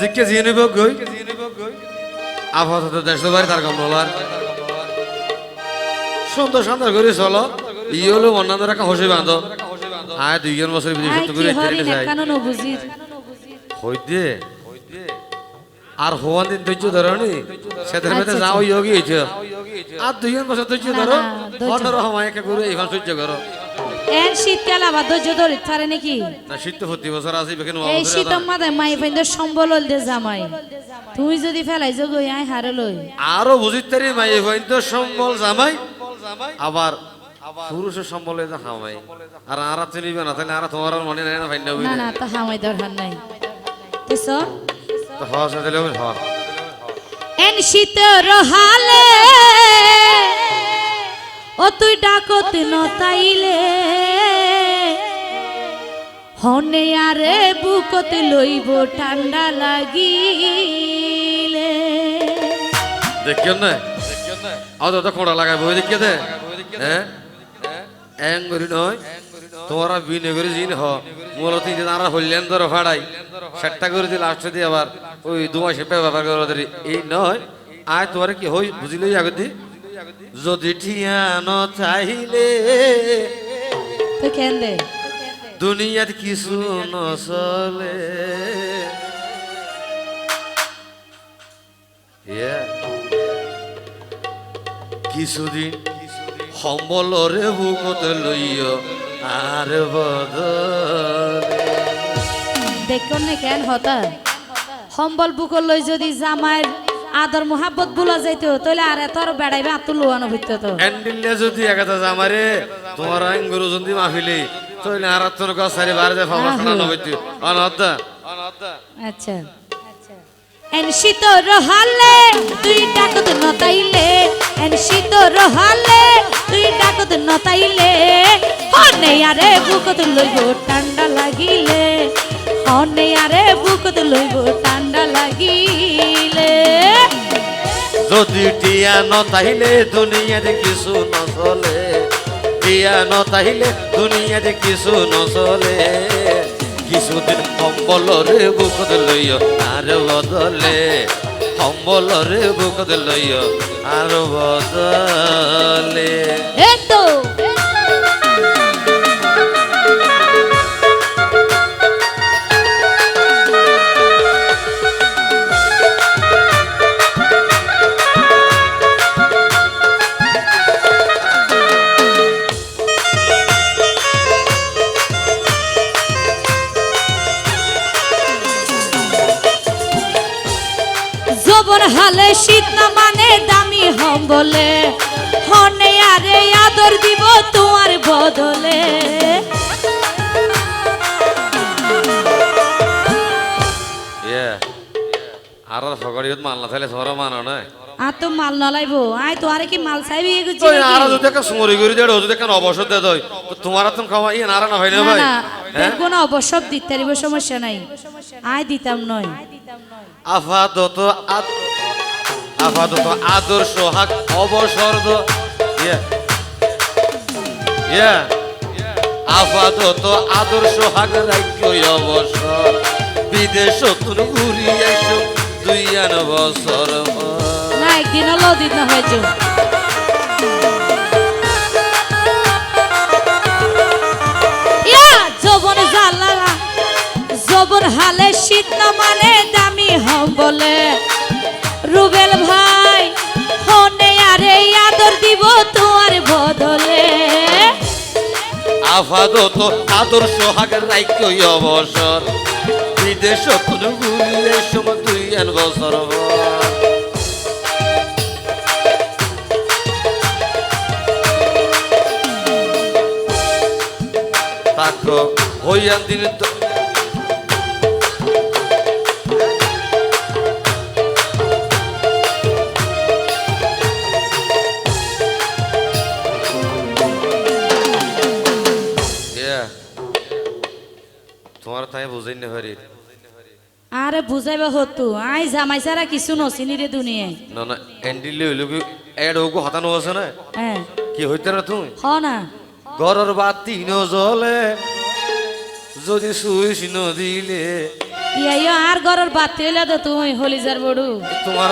GK জিয়ে নিব গই। আপাতত দেশ বাড়ি তার কাম নলার সুন্দর সুন্দর করে চলো। ই হলো অন্যান্য একটা হসে বাঁধ। আয় দুইজন বছর বিদেশ করে হইতে আর হওয়ান দিন ধৈর্য ধরো নি। সেদের মধ্যে আচ্ছা, যাও যোগী হইছ। আর দুইজন বছর ধৈর্য ধরো। অন্য রকম একা করে এখন সহ্য করো। এন শীতকাল আবার ধৈর্য ধরে পারে নাকি? না শীত তো প্রতি বছর আসি বেকেন এই মাথায় মাই ফাইন্দ সম্বল হল দে জামাই। তুই যদি ফেলাই যোগ আই হারে লই। আরও বুঝিতারি মাই হইতো সম্বল জামাই আবার পুরুষের সম্বলে যা হামাই। আর আরা চিনিবে না তাহলে আরা তোমার মনে নাই না ভাই না না তা হামাই দরকার নাই। তেস তো হস দিলে হ এন শীত রহালে ও তুই ডাকত নতাইলে। হনে আরে বুকত লইব ঠান্ডা লাগিলে। দেখিও না? আও তো কোড়া লাগাই বই দেখিয়ে দে হ্যাঁ এং করি নয় তোমরা বিনে করে জিন হ। মূলত তিন আরা হইলেন ধরো ভাড়াই সেটটা করে দিলে লাস্টে দিয়ে আবার ওই দু মাসে ব্যাপার করে এই নয় আয় তোমার কি হই বুঝিলই আগে দি? যদি ঠিয়ানো চাইলে তো কেন দে? দুনিয়ার কিছু নচলে। কিছুদিন সম্বলরে বুকত লইয় আর বদলে। দেখো নে কেন হতা সম্বল বুকর লই যদি জামাইর আদর মোহাব্বত বুলা যাইতো তাহলে আর এত আর বেড়াইবে আত্ম লোয়ানো ভিত্ত তো যদি একাতা জামারে তোমার আঙ্গুর যদি মাফিলে তইলে আর তোর গছারি বারে যে ফামা খানা নবইতি অনদ্দা আচ্ছা। এন শীত রহালে তুই ডাকত নতাইলে। এন শীত রহালে তুই ডাকত নতাইলে। হনে আরে বুকত লইব ঠান্ডা লাগিলে। হনে আরে বুকত লইব ঠান্ডা লাগিলে। যদি টিয়া নতাইলে দুনিয়াতে কিছু নচলে। টিয়া নতাইলে দুনিয়াতে কিছু নচলে। কিছুদিন সম্বলরে বুকত লইয় আর বদলে। সম্বলরে বুকত লইয় আর বদলে। জবর হালে শীত মানে দামি হম বলে হনে আরে আদর দিব তোমার বদলে। ইয়ে আর ফগড়িয়ত মানলা তাহলে সর মানো না আর তো মাল নলাইবো। আই তো আরে কি মাল চাইবি আর যদি একটা সুমরি করে দেড় যদি একটা অবসর দে দই তোমার তো খাওয়া ইয়ে নারা না ভাই না ভাই? না হ্যাঁ? দেখব না অবসর দিতে পারিব সমস্যা নাই। আই দিতাম নয়। আপাতত আপাতত আদর্শ হাক অবসর দ ইয়ে। ইয়ে। আপাতত আদর্শ হাক রাজ্য অবসর। বিদেশ তুন ঘুরি এসো দুই বছর একদিন হলো দিন হয়েছে। যৌবন হালে শীত মানে দামি হম বলে। রুবেল ভাই, ফোনে আরে আদর দিব তোমার বদলে। আপাতত আদর্শ হাক রাজ্য অবসর। বিদেশ তুন ঘুরি এসো দুই বছর তো। Yeah. তোমার তাই বুঝাই না আরে বুঝাইবা হতো আই জামাই সারা কিছু নচিনি রে দুনিয়ায়। না না এন্ডিলে হইল কি এড হাতানো আছে না? হ্যাঁ। কি হইতে না তুমি? হ না। ঘরের বাতি নজলে যদি সুইচ নদিলে। ইয়াইও আর ঘরের বাতি হইলে তো তুমি হলি যার বড়ু। তোমার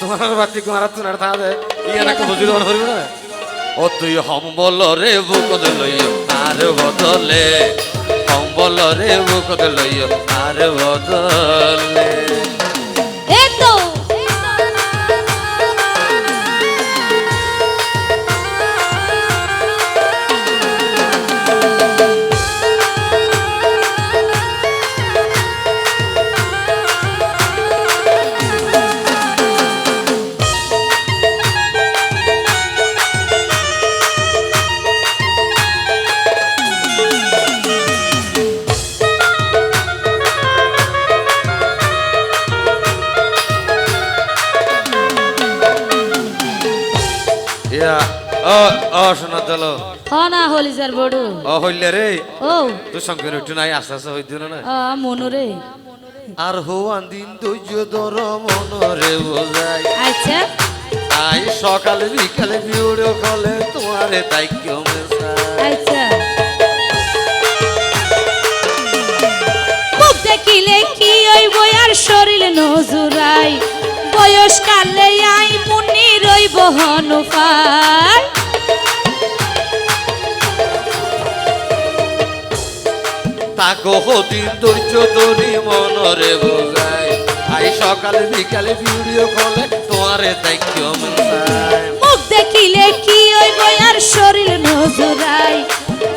তোমার বাতি কুমার তুনার থা দে? ইয়া নাকি বুঝিল হরিব না? ও তুই হম্বল রে বুকত লইয় আর বদলে। হম্বল রে বুকত লইয় আর বদলে। ও ও শোনা চলো। হ না হলিজার বড়ু। ও হইলে রে। ও। তুই সঙ্গে একটু নাই আস্তে আস্তে হইতে না। আ, মনু রে। আর হওয়ান দিন ধৈর্য ধর মনরে বোঝাই আচ্ছা। তাই সকালে বিকালে ভিডিও কলে তোমারে তাই কেউ মেশাই। আচ্ছা। মুখ দেখিলে কি হইব আর শরীর নজুরাই। বয়স কালে আই মুনি রইব হনুফার তাকো হদিন ধৈর্য ধরি মনরে বোঝাই। আই সকালে বিকালে ভিডিও কলে তোমারে তাই মেশাই মুখ দেখিলে কি হইব আর শরীর নজুরাই।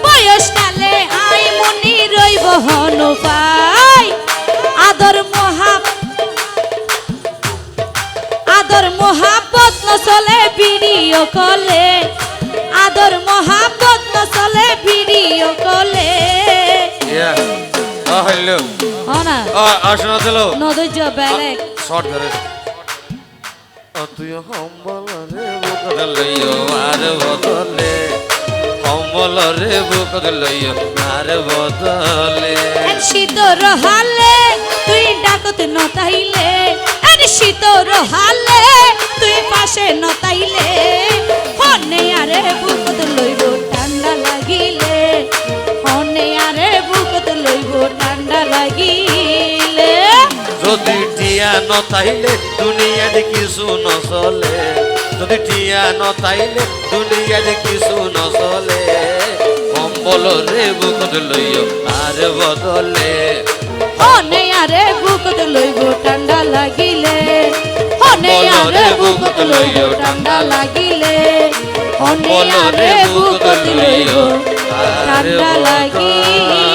বয়স কালে আই মুনি রইব হনুফাই। আদর মহা মহাব্বত নচলে ভিডিও কলে। আদর মহাব্বত নচলে ভিডিও কলে। হইল। না। শোনা চলো নদৈর্য বেলেগ শর্ট ও তুই হম্বল রে বুকত লইও আর বদলে। হম্বল রে লইও আর বদলে। এক শীতর হালে তুই ডাকতে নতাইলে এক শীতর হালে নতাইলে হনে আরে বুকত লইব ঠান্ডা লাগিলে। হনে আরে বুকত লইব ঠান্ডা লাগিলে। যদি টিয়া নতাইলে দুনিয়াতে কিছু নচলে। যদি টিয়া নতাইলে দুনিয়াতে কিছু নচলে। কম্বল রে বুকত লইও আর বদলে। হনে আরে বুকত লইও ঠান্ডা লাগিলে। বুকত লইও ঠান্ডা লাগিলে।